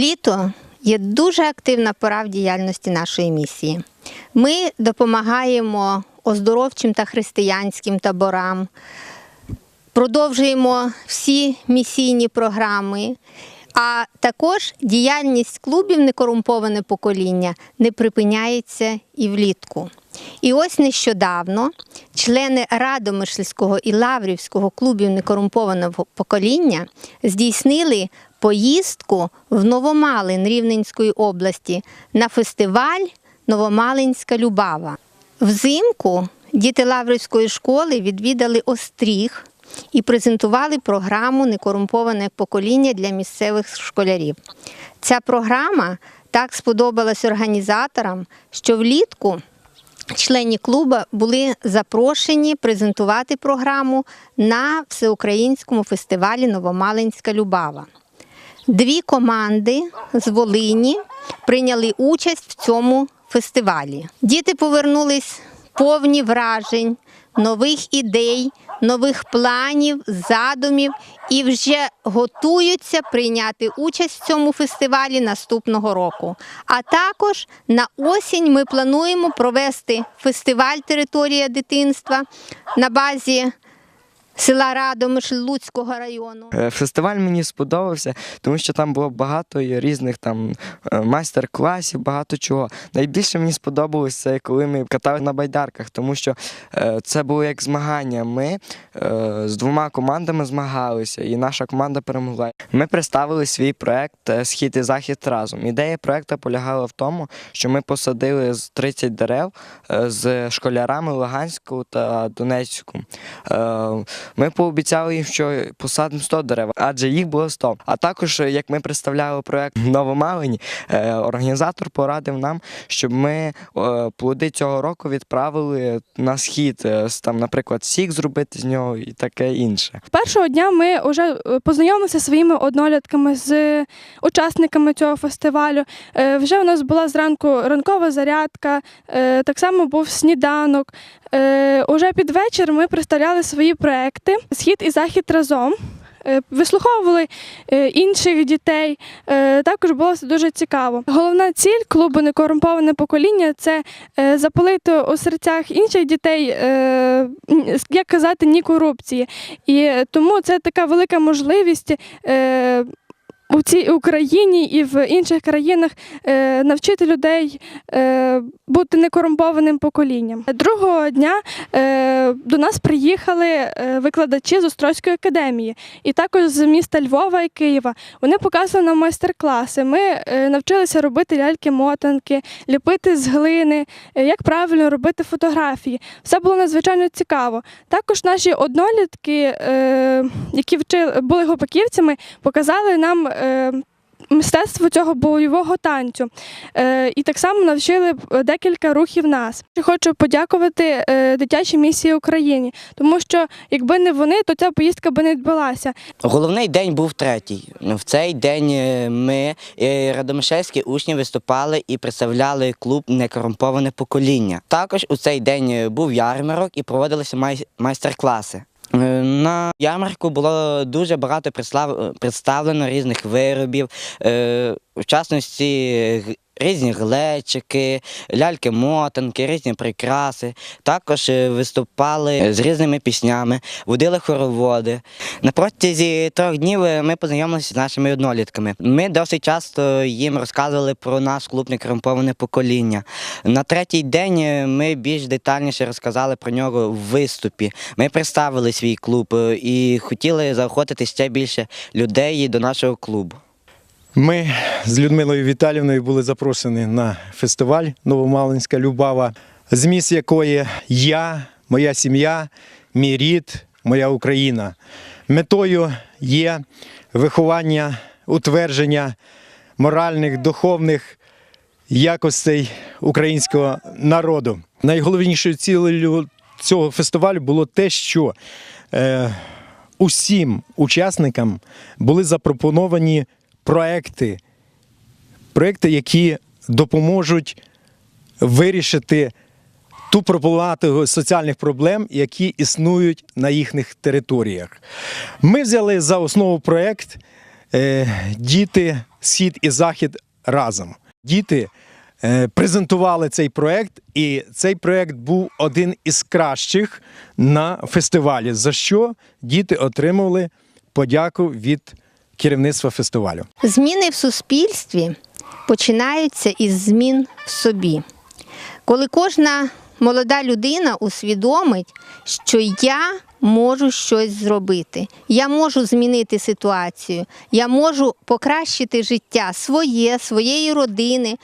Літо є дуже активна пора в діяльності нашої місії. Ми допомагаємо оздоровчим та християнським таборам, продовжуємо всі місійні програми. А також діяльність клубів Некорумповане покоління не припиняється і влітку. І ось нещодавно члени Радомишльського і Лаврівського клубів некорумпованого покоління здійснили поїздку в Новомалин Рівненської області на фестиваль Новомалинська Любава. Взимку діти Лаврівської школи відвідали Остріг і презентували програму Некорумповане покоління для місцевих школярів. Ця програма так сподобалась організаторам, що влітку члені клубу були запрошені презентувати програму на всеукраїнському фестивалі Новомалинська Любава. Дві команди з Волині прийняли участь в цьому фестивалі. Діти повернулись повні вражень, нових ідей, нових планів, задумів і вже готуються прийняти участь в цьому фестивалі наступного року. А також на осінь ми плануємо провести фестиваль Територія дитинства на базі села Радомишль Луцького району. Е, Фестиваль мені сподобався, тому що там було багато різних там е, майстер-класів, багато чого. Найбільше мені сподобалось це, коли ми катали на байдарках, тому що е, це було як змагання. Ми з двома командами змагалися, і наша команда перемогла. Ми представили свій проект Схід і захід разом. Ідея проекту полягала в тому, що ми посадили з 30 дерев з школярами Луганську та Донецьку. Ми пообіцяли їм, що посадимо 100 дерев, адже їх було 100. А також, як ми представляли проект Новомалині, е, організатор порадив нам, щоб ми е, плоди цього року відправили на схід, е, там, наприклад, сік зробити з нього і таке інше. Першого дня ми вже познайомилися своїми однолітками, з учасниками цього фестивалю. Вже у нас була зранку ранкова зарядка, так само був сніданок. Е, Уже під вечір ми представляли свої проекти Схід і захід разом. Е, Вислуховували е, інших дітей. Е, Також було дуже цікаво. Головна ціль клубу Некорумповане покоління це запалити у серцях інших дітей, як казати, ні корупції. І тому це така велика можливість. У цій Україні і в інших країнах е, навчити людей е, бути некорумпованим поколінням. Другого дня е, до нас приїхали викладачі з Острозької академії, і також з міста Львова і Києва. Вони показували нам майстер-класи. Ми навчилися робити ляльки-мотанки, ліпити з глини, як правильно робити фотографії. Все було надзвичайно цікаво. Також наші однолітки, які вчили, були гопаківцями, показали нам. Е, Мистецтво цього бойового танцю е, і так само навчили декілька рухів нас. Хочу подякувати е, дитячій місії Україні, тому що якби не вони, то ця поїздка би не відбулася. Головний день був третій. В цей день ми, радомишльські учні, виступали і представляли клуб Некорумповане покоління. Також у цей день був ярмарок і проводилися май- майстер-класи. Е, На ярмарку було дуже багато представлено різних виробів, е, в частності г- різні глечики, ляльки-мотанки, різні прикраси. Також е, виступали з різними піснями, водили хороводи. На протязі трьох днів е, ми познайомилися з нашими однолітками. Ми досить часто їм розказували про наш клуб некорумповане покоління. На третій день е, ми більш детальніше розказали про нього в виступі. Ми представили свій клуб е, і хотіли заохотити ще більше людей до нашого клубу. Ми з Людмилою Віталівною були запрошені на фестиваль Новомалинська Любава, зміст якої я, моя сім'я, мій рід, моя Україна. Метою є виховання, утвердження моральних, духовних якостей українського народу. Найголовнішою цілею цього фестивалю було те, що е, усім учасникам були запропоновані проекти, проекти, які допоможуть вирішити ту проблематику соціальних проблем, які існують на їхніх територіях. Ми взяли за основу проект е, Діти схід і захід разом. Діти е, презентували цей проект, і цей проект був один із кращих на фестивалі, за що діти отримали подяку від керівництва фестивалю. Зміни в суспільстві починаються із змін в собі. Коли кожна молода людина усвідомить, що я можу щось зробити, я можу змінити ситуацію, я можу покращити життя своє, своєї родини,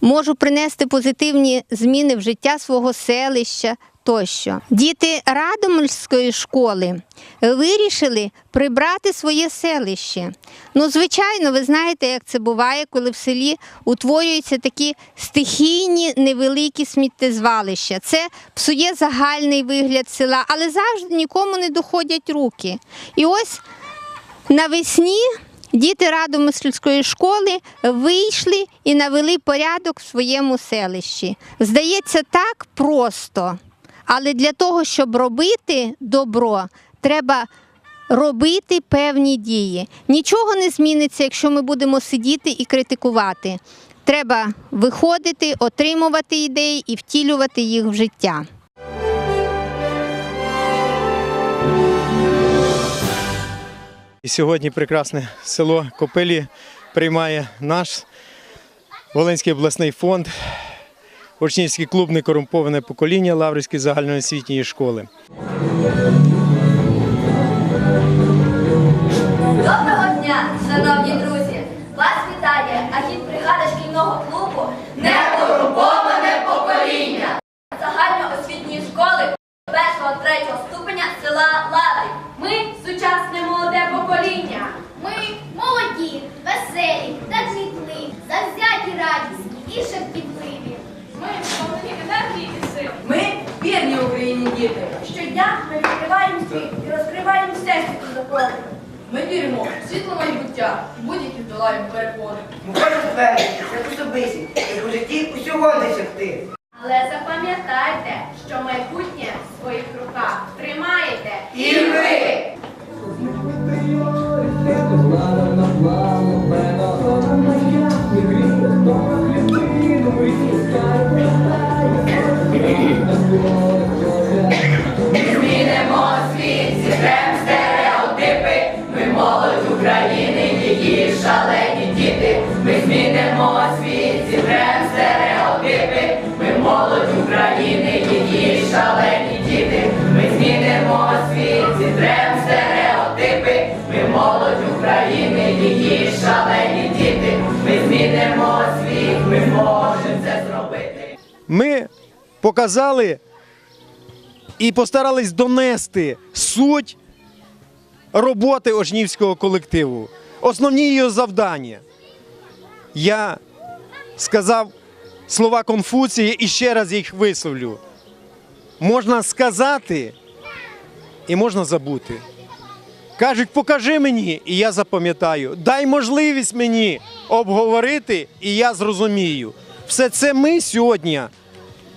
можу принести позитивні зміни в життя свого селища тощо. Діти Радомирської школи вирішили прибрати своє селище. Ну, звичайно, ви знаєте, як це буває, коли в селі утворюються такі стихійні невеликі сміттєзвалища. Це псує загальний вигляд села, але завжди нікому не доходять руки. І ось навесні діти Радомисльської школи вийшли і навели порядок в своєму селищі. Здається, так просто. Але для того, щоб робити добро, треба робити певні дії. Нічого не зміниться, якщо ми будемо сидіти і критикувати. Треба виходити, отримувати ідеї і втілювати їх в життя. І сьогодні прекрасне село Копилі приймає наш Волинський обласний фонд, учнівський клуб Некорумповане покоління Лаврівської загальноосвітньої школи. Доброго дня, шановні друзі! Вас вітає агітбригада шкільного клубу Некорумповане покоління загальноосвітньої школи 1-3 ступеня села Лаврів. Ми сучасне молоде покоління. Ми молоді, веселі та завзяті радісні і шепітливі. Ми повні енергії і сил. Ми вірні Україні діти. Щодня ми відкриваємо світ і розкриваємо всесвіту закони. Ми віримо в світло майбуття і будь-які долаємо перепони. Ми кожен двері, як особисті, як у житті усього досягти. Але запам'ятайте, що майбутнє в своїх руках тримаєте І ви! Ми показали і постарались донести суть роботи Ожнівського колективу, основні його завдання. Я сказав слова Конфуція і ще раз їх висловлю. Можна сказати і можна забути. Кажуть, покажи мені, і я запам'ятаю. Дай можливість мені обговорити, і я зрозумію. Все це ми сьогодні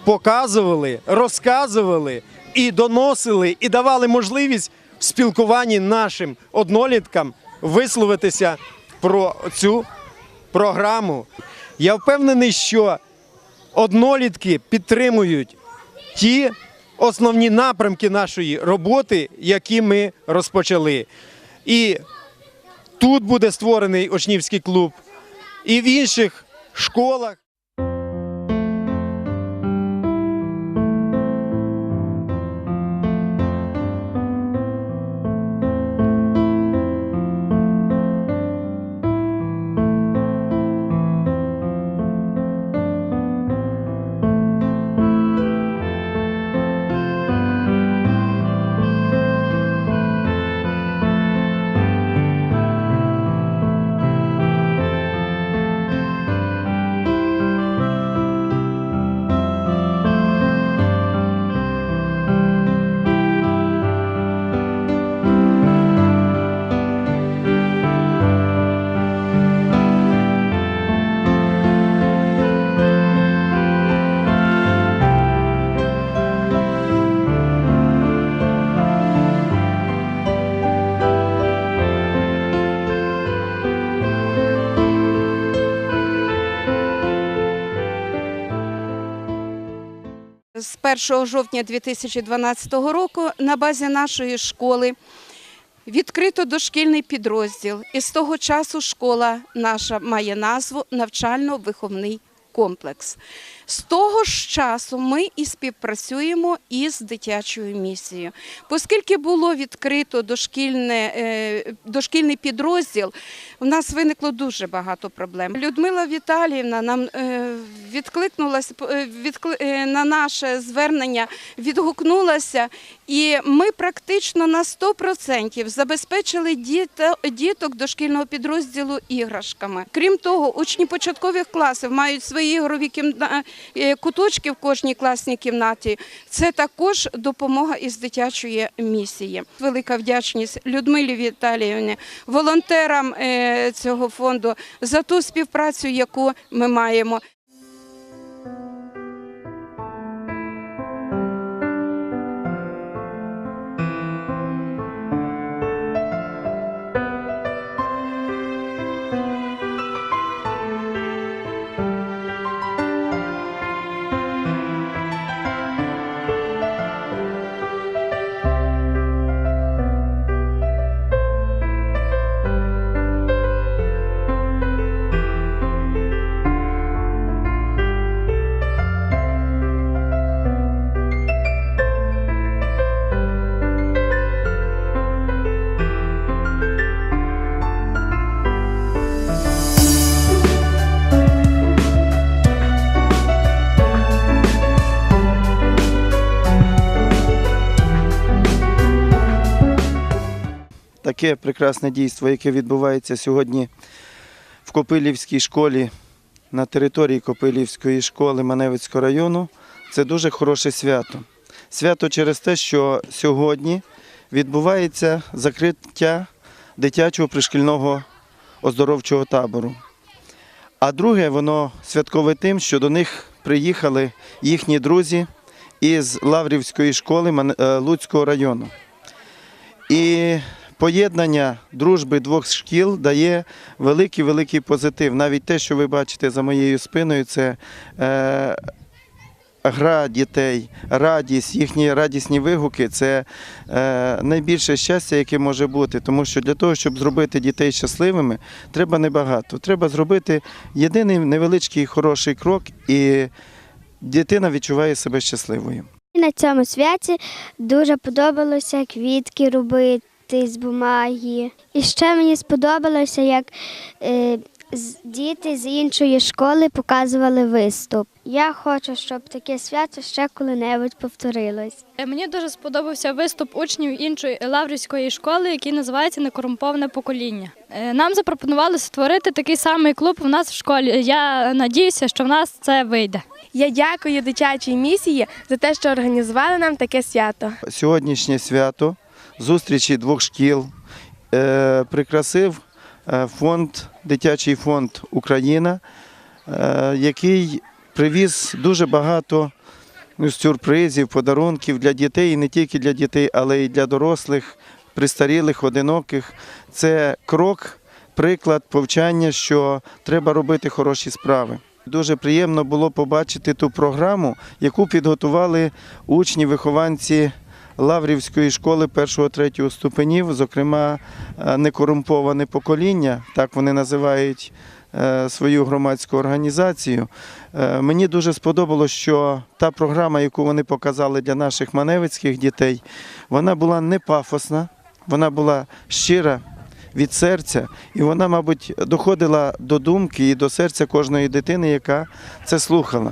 показували, розказували і доносили, і давали можливість в спілкуванні нашим одноліткам висловитися про цю програму. Я впевнений, що однолітки підтримують ті основні напрямки нашої роботи, які ми розпочали. І тут буде створений учнівський клуб, і в інших школах. З 1 жовтня 2012 року на базі нашої школи відкрито дошкільний підрозділ. І з того часу школа наша має назву навчально-виховний комплекс. З того ж часу ми і співпрацюємо із дитячою місією. Оскільки було відкрито дошкільне, е, дошкільний підрозділ, у нас виникло дуже багато проблем. Людмила Віталіївна нам е, відкликнулася е, на наше звернення, відгукнулася, і ми практично на 100% забезпечили діток дошкільного підрозділу іграшками. Крім того, учні початкових класів мають свої ігрові кімна- е, куточки в кожній класній кімнаті. Це також допомога із дитячої місії. Велика вдячність Людмилі Віталіївні, волонтерам е, цього фонду за ту співпрацю, яку ми маємо. Таке прекрасне дійство, яке відбувається сьогодні в Копилівській школі на території Копилівської школи Маневицького району, це дуже хороше свято. Свято через те, що сьогодні відбувається закриття дитячого пришкільного оздоровчого табору. А друге, воно святкове тим, що до них приїхали їхні друзі із Лаврівської школи е, Луцького району. І поєднання дружби двох шкіл дає великий великий позитив. Навіть те, що ви бачите за моєю спиною, це е, гра дітей, радість, їхні радісні вигуки це е, найбільше щастя, яке може бути. Тому що для того, щоб зробити дітей щасливими, треба небагато. Треба зробити єдиний невеличкий хороший крок, і дитина відчуває себе щасливою. На цьому святі дуже подобалося квітки робити з бумаги. І ще мені сподобалося, як е, діти з іншої школи показували виступ. Я хочу, щоб таке свято ще коли-небудь повторилось. Е, Мені дуже сподобався виступ учнів іншої лаврівської школи, який називається Некорумповане покоління. Е, Нам запропонували створити такий самий клуб у нас в школі. Я надіюся, що в нас це вийде. Я дякую дитячій місії за те, що організували нам таке свято. сьогоднішнє свято зустрічі двох шкіл е, прикрасив е, фонд, дитячий фонд Україна, е, який привіз дуже багато ну, сюрпризів, подарунків для дітей, і не тільки для дітей, але й для дорослих, пристарілих, одиноких. Це крок, приклад повчання, що треба робити хороші справи. Дуже приємно було побачити ту програму, яку підготували учні, вихованці Лаврівської школи 1-3 ступенів, зокрема е, некорумповане покоління, так вони називають е, свою громадську організацію. Е, Мені дуже сподобалось, що та програма, яку вони показали для наших маневицьких дітей, вона була не пафосна, вона була щира. Від серця, і вона, мабуть, доходила до думки і до серця кожної дитини, яка це слухала.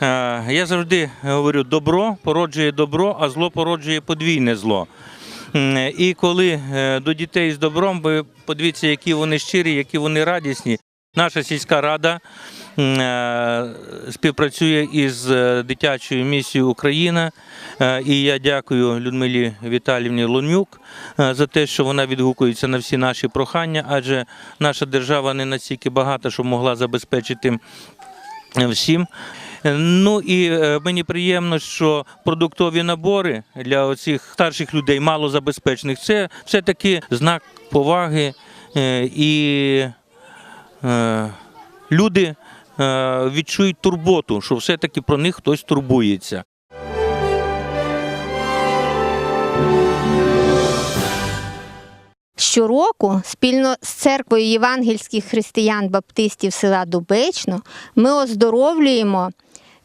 я завжди говорю, добро породжує добро, а зло породжує подвійне зло. І коли е, до дітей з добром, ви подивіться, які вони щирі, які вони радісні. Наша сільська рада е, співпрацює із е, дитячою місією Україна. Е, І я дякую Людмилі Віталівні Лунюк е, за те, що вона відгукується на всі наші прохання, адже наша держава не настільки багата, щоб могла забезпечити всім. Ну і е, мені приємно, що продуктові набори для оцих старших людей, малозабезпечених, це все-таки знак поваги е, і е, люди відчують турботу, що все-таки про них хтось турбується. Щороку спільно з церквою євангельських християн-баптистів села Дубечно ми оздоровлюємо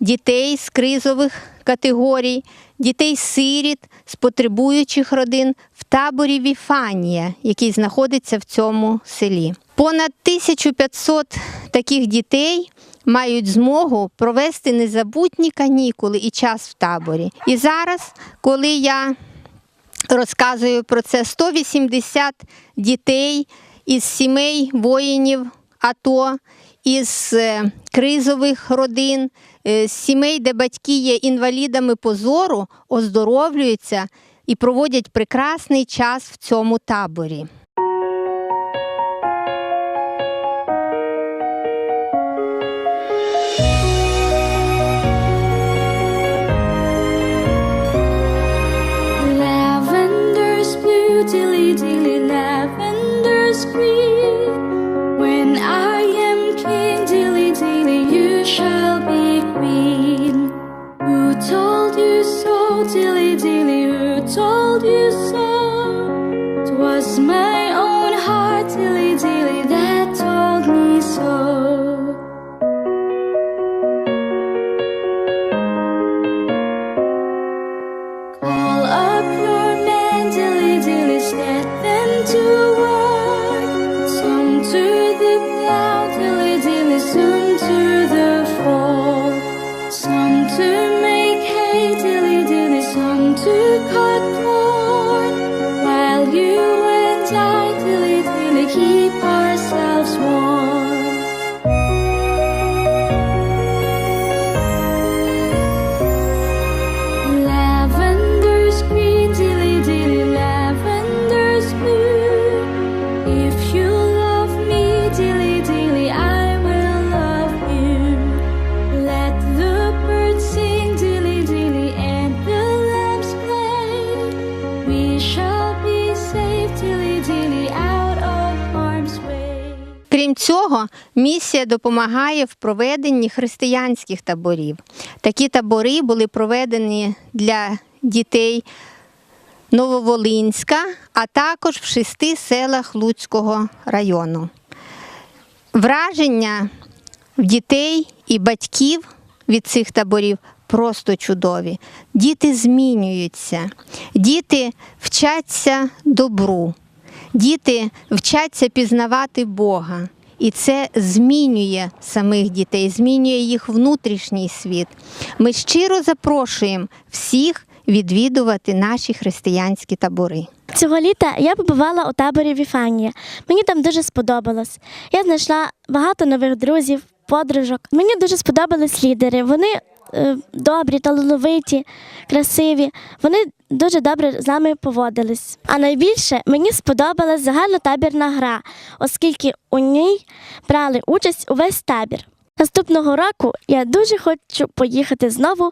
дітей з кризових категорій, дітей-сиріт з потребуючих родин в таборі Віфанія, який знаходиться в цьому селі. Понад 1500 таких дітей мають змогу провести незабутні канікули і час в таборі. І зараз, коли я розказую про це 180 дітей із сімей воїнів АТО, із е, кризових родин, сімей, де батьки є інвалідами позору, оздоровлюються і проводять прекрасний час в цьому таборі. keep on. Місія допомагає в проведенні християнських таборів. Такі табори були проведені для дітей Нововолинська, а також в шести селах Луцького району. Враження дітей і батьків від цих таборів просто чудові. Діти змінюються, діти вчаться добру, діти вчаться пізнавати Бога. І це змінює самих дітей, змінює їх внутрішній світ. Ми щиро запрошуємо всіх відвідувати наші християнські табори. Цього літа я побувала у таборі Віфанія. Мені там дуже сподобалось. Я знайшла багато нових друзів, подружок. Мені дуже сподобались лідери. Вони добрі, талановиті, красиві. Вони дуже добре з нами поводились. А найбільше мені сподобалась загальнотабірна гра, оскільки у ній брали участь увесь табір. Наступного року я дуже хочу поїхати знову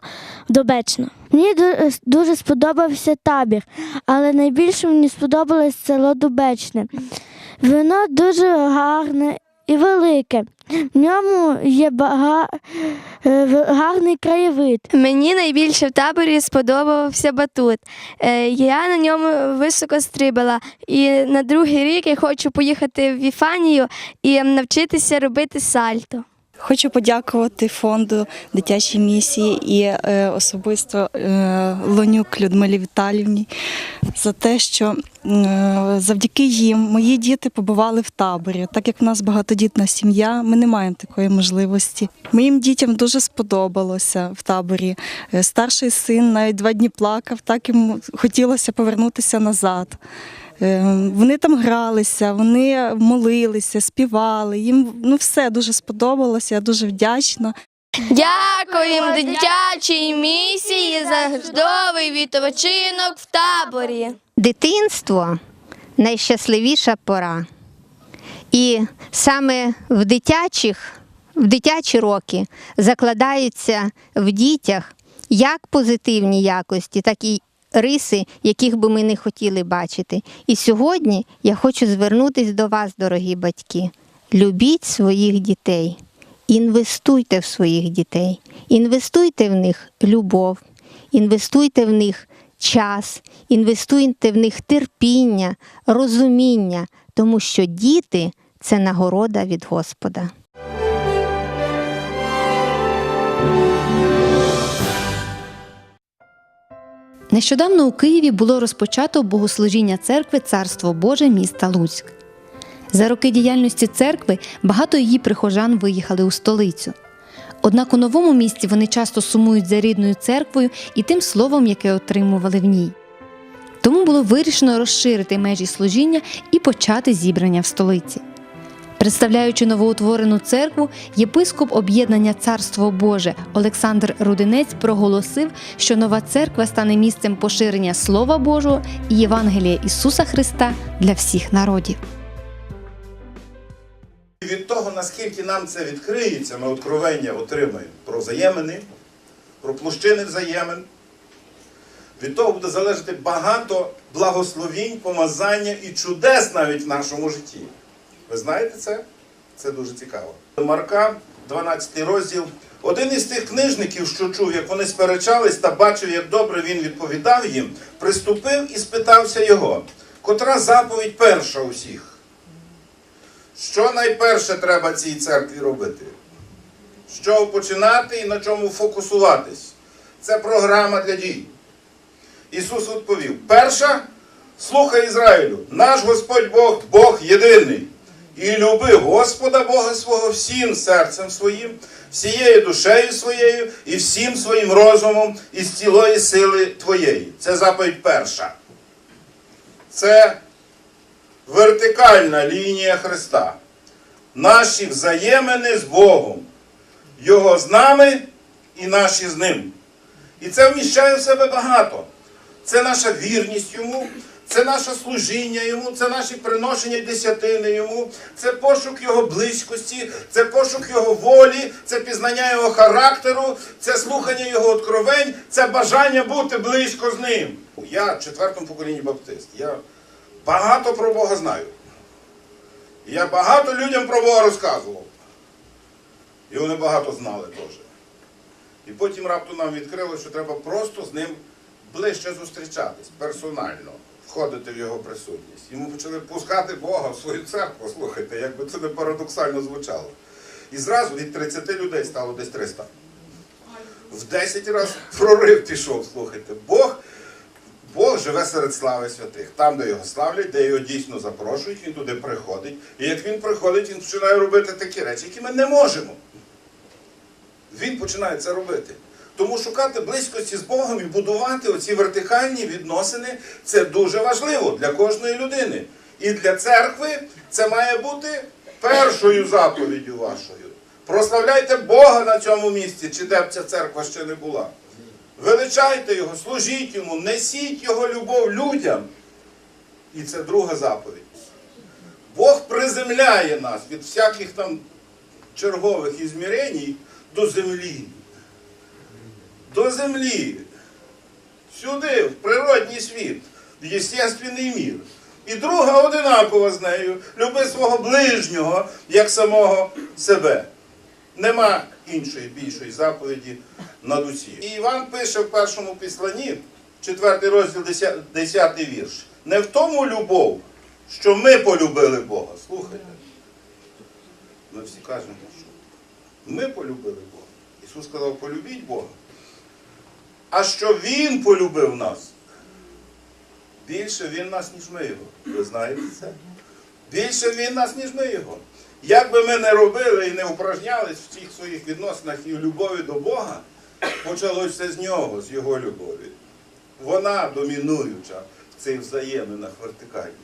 в Дубечно. Мені ду- дуже сподобався табір, але найбільше мені сподобалось село Дубечне. Воно дуже гарне і велике. В ньому є бага... е, гарний краєвид. Мені найбільше в таборі сподобався батут. Е, Я на ньому високо стрибала. І на другий рік я хочу поїхати в Віфанію і навчитися робити сальто. Хочу подякувати фонду дитячій місії і е, особисто е, Лонюк Людмилі Віталівні за те, що е, завдяки їм мої діти побували в таборі. Так як в нас багатодітна сім'я, ми не маємо такої можливості. Моїм дітям дуже сподобалося в таборі. Е, Старший син навіть два дні плакав, так йому хотілося повернутися назад. Е, Вони там гралися, вони молилися, співали. Їм ну все дуже сподобалося. Я дуже вдячна. Дякуємо дитячій місії за чудовий відпочинок в таборі. Дитинство найщасливіша пора. І саме в дитячих, в дитячі роки закладаються в дітях як позитивні якості, так і риси, яких би ми не хотіли бачити. І сьогодні я хочу звернутися до вас, дорогі батьки. Любіть своїх дітей, інвестуйте в своїх дітей, інвестуйте в них любов, інвестуйте в них час, інвестуйте в них терпіння, розуміння, тому що діти це нагорода від Господа. Нещодавно у Києві було розпочато богослужіння церкви Царство Боже міста Луцьк. За роки діяльності церкви багато її прихожан виїхали у столицю. Однак у новому місті вони часто сумують за рідною церквою і тим словом, яке отримували в ній. Тому було вирішено розширити межі служіння і почати зібрання в столиці. Представляючи новоутворену церкву, єпископ об'єднання Царство Боже Олександр Рудинець проголосив, що нова церква стане місцем поширення Слова Божого і Євангелія Ісуса Христа для всіх народів. Від того, наскільки нам це відкриється, ми откровення отримаємо про взаємини, про площини взаємин. Від того буде залежати багато благословінь, помазання і чудес навіть в нашому житті. Ви знаєте це? Це дуже цікаво. Марка, 12 розділ. Один із тих книжників, що чув, як вони сперечались та бачив, як добре він відповідав їм, приступив і спитався його, котра заповідь перша усіх. Що найперше треба цій церкві робити? Чого починати і на чому фокусуватись? Це програма для дій. Ісус відповів: перша, слухай Ізраїлю, наш Господь Бог, Бог єдиний. І люби Господа Бога свого всім серцем своїм, всією душею своєю і всім своїм розумом і з цілої сили твоєї. Це заповідь перша. Це вертикальна лінія Христа. Наші взаємини з Богом, Його з нами і наші з Ним. І це вміщає в себе багато. Це наша вірність йому, це наше служіння йому, це наші приношення десятини йому, це пошук його близькості, це пошук його волі, це пізнання його характеру, це слухання його откровень, це бажання бути близько з ним. Я в четвертому поколінні баптист. Я багато про Бога знаю. Я багато людям про Бога розказував. І вони багато знали теж. І потім раптом нам відкрили, що треба просто з ним ближче зустрічатись, персонально, входити в його присутність. Йому почали пускати Бога в свою церкву, слухайте, як би це не парадоксально звучало. І зразу від 30 людей стало десь 300. В 10 разів прорив пішов, слухайте. Бог, Бог живе серед слави святих. Там, де його славлять, де його дійсно запрошують, він туди приходить. І як він приходить, він починає робити такі речі, які ми не можемо. Він починає це робити. Тому шукати близькості з Богом і будувати оці вертикальні відносини це дуже важливо для кожної людини. І для церкви це має бути першою заповіддю вашою. Прославляйте Бога на цьому місці, чи де б ця церква ще не була. Величайте Його, служіть йому, несіть Його любов людям. І це друга заповідь. Бог приземляє нас від всяких там чергових ізмірень до землі. До землі. Сюди, в природній світ, в єстественний мір. І друга одинакова з нею. Люби свого ближнього, як самого себе. Нема іншої більшої заповіді над усім. І Іван пише в першому післанні, 4 розділ, 10 вірш. Не в тому любов, що ми полюбили Бога. Слухайте. Ми всі кажемо, що Ми полюбили Бога. Ісус сказав, полюбіть Бога. А що Він полюбив нас? Більше Він нас, ніж ми його. Ви знаєте це? Більше Він нас, ніж ми його. Як би ми не робили і не упражнялись в цих своїх відносинах і в любові до Бога, почалося все з нього, з його любові. Вона домінуюча в цих взаєминах вертикальних.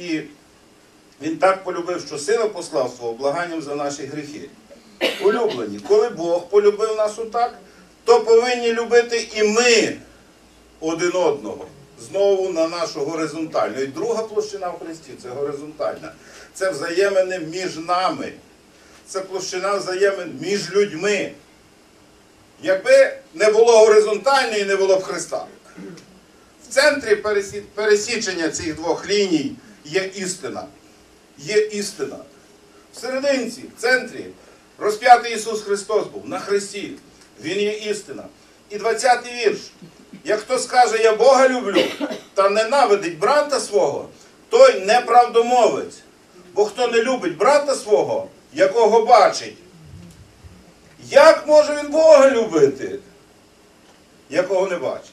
І він так полюбив, що сина послав свого благанням за наші гріхи. Улюблені, коли Бог полюбив нас отак, то повинні любити і ми один одного. Знову на нашу горизонтальну. І друга площина в Христі це горизонтальна. Це взаємини між нами. Це площина взаємин між людьми. Якби не було горизонтальної, не було б Христа. В центрі пересічення цих двох ліній є істина. Є істина. В серединці, в центрі, розп'ятий Ісус Христос був на Христі. Він є істина. І 20-й вірш. Як хто скаже, я Бога люблю, та ненавидить брата свого, той неправдомовець. Бо хто не любить брата свого, якого бачить, як може він Бога любити, якого не бачить?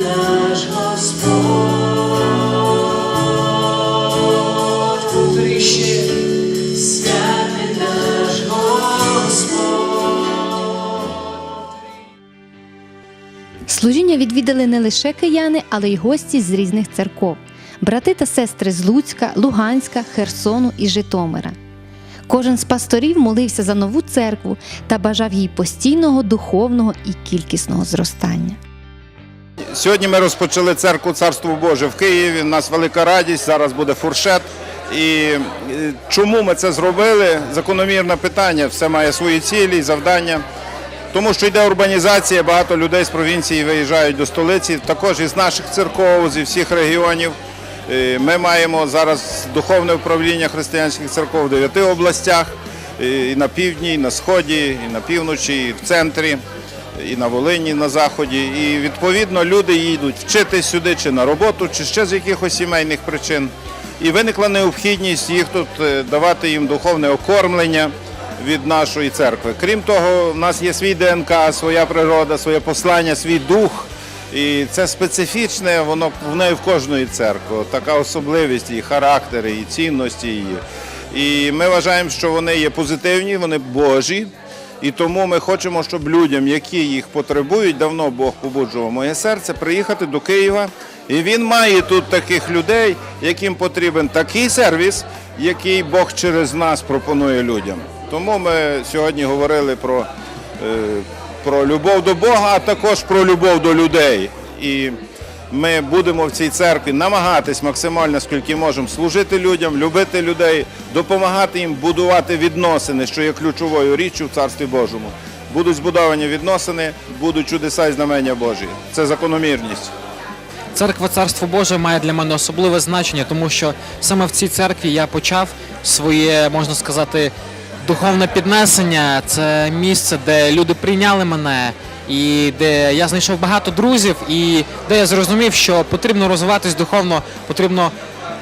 Наш Господь, мудрий ще, святий наш Господь. Служіння відвідали не лише кияни, але й гості з різних церков, брати та сестри з Луцька, Луганська, Херсону і Житомира. Кожен з пасторів молився за нову церкву та бажав їй постійного духовного і кількісного зростання. Сьогодні ми розпочали церкву Царство Боже в Києві. У нас велика радість. Зараз буде фуршет. І е, чому ми це зробили? Закономірне питання. Все має свої цілі і завдання. Тому що йде урбанізація, багато людей з провінції виїжджають до столиці, також із наших церков, зі всіх регіонів. Е, Ми маємо зараз духовне управління християнських церков в дев'яти областях, е, і на півдні, і на сході, і на півночі, і в центрі, і на Волині, на заході. І відповідно люди їдуть вчитись сюди чи на роботу, чи ще з якихось сімейних причин. І виникла необхідність їх тут е, давати їм духовне окормлення від нашої церкви. Крім того, в нас є свій ДНК, своя природа, своє послання, свій дух. І це специфічне, воно в неї в кожної церкви. Така особливість, і характери, і цінності її. І ми вважаємо, що вони є позитивні, вони Божі. І тому ми хочемо, щоб людям, які їх потребують, давно Бог побуджував моє серце, приїхати до Києва. І він має тут таких людей, яким потрібен такий сервіс, який Бог через нас пропонує людям. Тому ми сьогодні говорили про, е, про любов до Бога, а також про любов до людей. І ми будемо в цій церкві намагатись максимально, скільки можемо, служити людям, любити людей, допомагати їм будувати відносини, що є ключовою річчю в Царстві Божому. Будуть збудовані відносини, будуть чудеса і знамення Божі. Це закономірність. Церква Царство Боже має для мене особливе значення, тому що саме в цій церкві я почав своє, можна сказати, духовне піднесення. Це місце, де люди прийняли мене, і де я знайшов багато друзів, і де я зрозумів, що потрібно розвиватись духовно, потрібно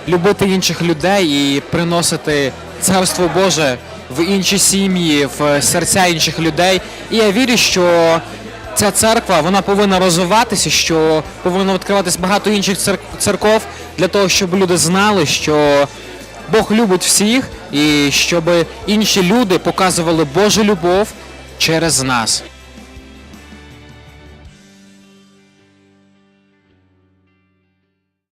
любити інших людей і приносити царство Боже в інші сім'ї, в серця інших людей. І я вірю, що ця церква вона повинна розвиватися, що повинно відкриватись багато інших церк- церков для того, щоб люди знали, що Бог любить всіх, і щоб інші люди показували Божу любов через нас.